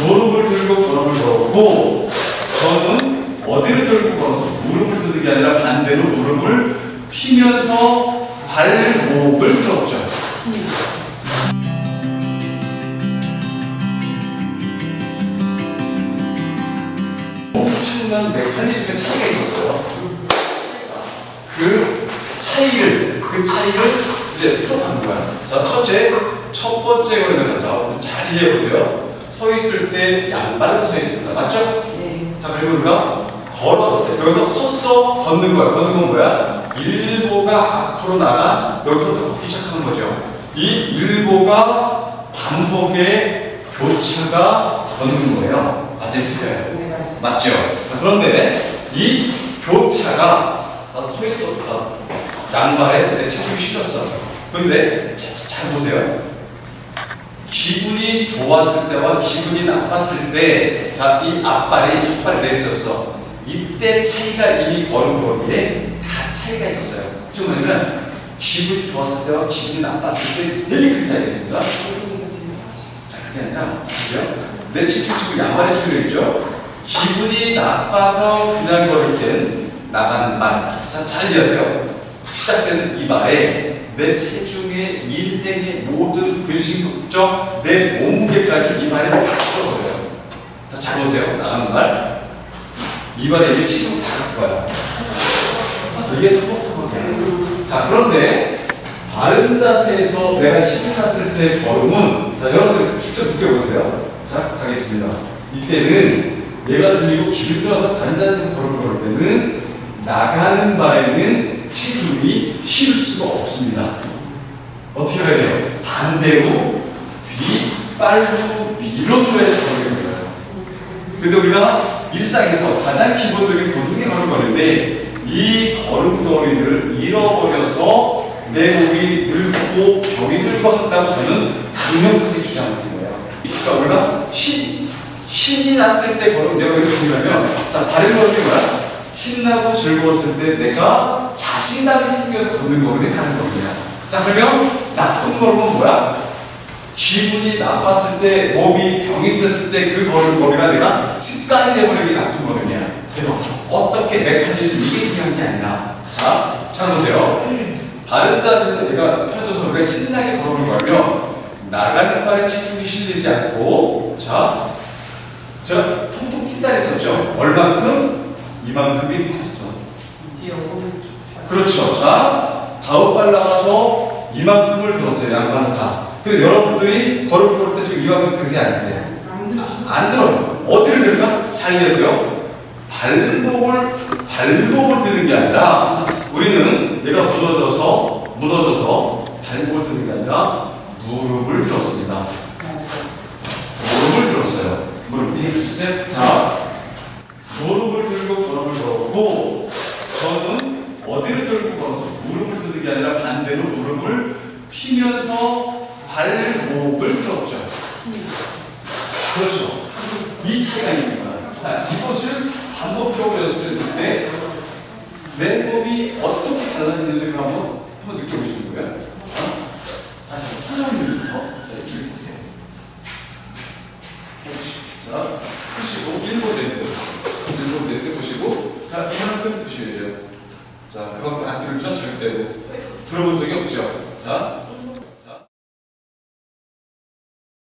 무릎을 들고 걸음을 걸었고 저는 어디를 들고 걸어서 무릎을 드는 게 아니라 반대로 무릎을 피면서 발목을 들었죠. 엄청난 메커니즘의 차이가 있었어요. 그 차이를, 그 차이를 이제 풀어가는 거야. 자, 첫째, 첫 번째 거리면 자, 잘 이해해 보세요. 서 있을 때 양발로 서 있습니다. 맞죠? 네. 자, 그리고 우리가 걸어, 여기서 섰어, 걷는 거야. 걷는 건 뭐야? 일보가 앞으로 나가, 여기서부터 걷기 시작하는 거죠. 이 일보가 반복의 교차가 걷는 거예요. 맞아요? 틀려요? 네. 맞죠? 자, 그런데 이 교차가 다서 있었다. 양발에 내 체중이 실렸어. 그런데 자, 자, 잘 보세요. 기분이 좋았을 때와 기분이 나빴을 때, 자, 이 앞발이 첫 발이 내려졌어. 이때 차이가 이미 걸음걸이에 다 차이가 있었어요. 즉 뭐냐면, 기분이 좋았을 때와 기분이 나빴을 때 되게 큰 차이가 있습니다. 자, 그게 아니라, 보세요. 내 지금 양발에 줄려 있죠? 기분이 나빠서 그냥 걸을 땐 나가는 말. 자, 잘 이해하세요. 시작되는 이 말에 내 체중의 인생의 모든 근심 걱정, 내 몸무게까지 이 말에 다 실어버려요. 자, 잘 보세요. 나가는 말. 이 말에 내 체중 다갈 거야. 이게 토목토목이야. 자, 그런데 바른 자세에서 내가 힘이 났을 때 걸음은 자, 여러분들 직접 느껴보세요. 자, 가겠습니다. 이때는 얘가 들리고 좋아서 바른 자세에서 걸음을 걸 때는 나가는 발에는 체중이 실을 수가 없습니다. 어떻게 해야 돼요? 반대로 뒤 빨로 밀어줘야지 걸리는 거예요. 근데 우리가 일상에서 가장 기본적인 본능의 걸음걸인데 이 걸음걸이를 잃어버려서 내 몸이 늙고 병이 들고 한다고 저는 강력하게 주장하는 거예요. 그러니까 우리가 신, 신이 났을 때 걸음 내가 왜 중요하면 자 다른 걸음이 뭐야? 신나고 즐거웠을 때 내가 자신감이 생겨서 걷는 걸음이 다른 걸음이야. 자 그러면 나쁜 걸음은 뭐야? 기분이 나빴을 때, 몸이 병이 들었을 때 그 걸음걸이가 내가 습관이 되버리기 나쁜 걸음이야. 그래서 어떻게 메커니즘 이게 중요한 게 아니라 자, 잘 보세요. 바른 자세에서 내가 펴줘서 우리가 신나게 걸음을 걸면 나가는 발에 체중이 실리지 않고 자, 자 통통 튄다 했었죠. 얼만큼? 이만큼이 컸어. 오금 그렇죠. 자, 다음 발 나가서 이만큼을 들었어요. 양반은 다. 근데 여러분들이 걸음 걸을 때 지금 이만큼 드세요? 안 드세요? 안. 안 들어요. 어디를 들까? 잘 이해하세요. 발목을, 발목을 드는 게 아니라 우리는 얘가 무너져서, 무너져서 발목을 드는 게 아니라 무릎을 들었습니다. 무릎을 들었어요. 무릎 이해해 주세요? 자, 어디를 들고 걸어서 무릎을 드는 게 아니라 반대로 무릎을 피면서 발목을 들었죠. 그렇죠. 이 차이가 있는 거야. 자, 이것을 반복적으로 연습했을 때, 내 몸이 어떻게 달라지는지 한번, 한번 느껴보시는 거예요. 어? 다시 표정부터 이쪽에 쓰세요. 자, 쓰시고, 일본 랜드. 일본 랜드 보시고, 자, 이만큼 드셔야 돼요. 자, 그만큼 안 들었죠? 절대로. 들어본 적이 없죠? 자,